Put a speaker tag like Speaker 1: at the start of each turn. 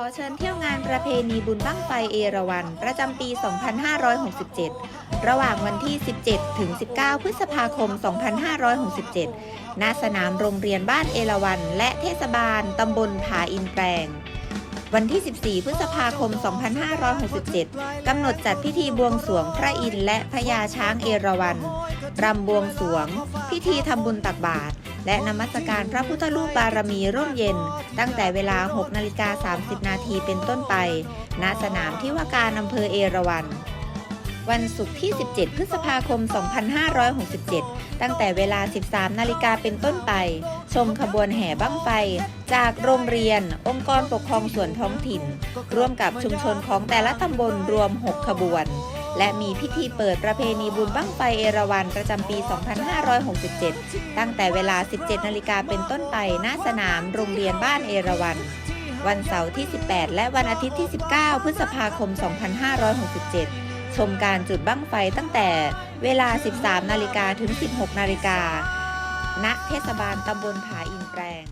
Speaker 1: อเชิญเที่ยวงานประเพณีบุญบั้งไฟเอราวัณประจำปี 2567 ระหว่างวันที่ 17 ถึง 19 พฤษภาคม 2567 ณ สนามโรงเรียนบ้านเอราวัณและเทศบาลตำบลผาอินแปลง วันที่ 14 พฤษภาคม 2567 กำหนดจัดพิธีบวงสรวงพระอินทร์และพญาช้างเอราวัณรำบวงสรวง พิธีทำบุญตักบาตร และนมัสการพระพุทธรูปบารมีร่มเย็น ตั้งแต่เวลา 6 นาฬิกา 30 นาทีเป็นต้นไป ณ สนามที่ว่าการอำเภอเอราวัณวันศุกร์ที่ 17 พฤษภาคม 2567 ตั้งแต่เวลา 13 นาฬิกาเป็นต้นไป ชมขบวนแห่บั้งไฟ จากโรงเรียน องค์กรปกครองส่วนท้องถิ่น ร่วมกับชุมชนของแต่ละตำบลรวม 6 ขบวน และมีพิธีเปิดประเพณีบุญบั้งไฟเอราวัณประจำปี 2567 ตั้งแต่เวลา 17 นาฬิกาเป็นต้นไปหน้าสนามโรงเรียนบ้านเอราวัณวันเสาร์ที่ 18 และวันอาทิตย์ที่ 19 พฤษภาคม 2567 ชมการจุดบั้งไฟตั้งแต่เวลา 13 นาฬิกาถึง 16 นาฬิกาณเทศบาลตำบลผาอินแปลง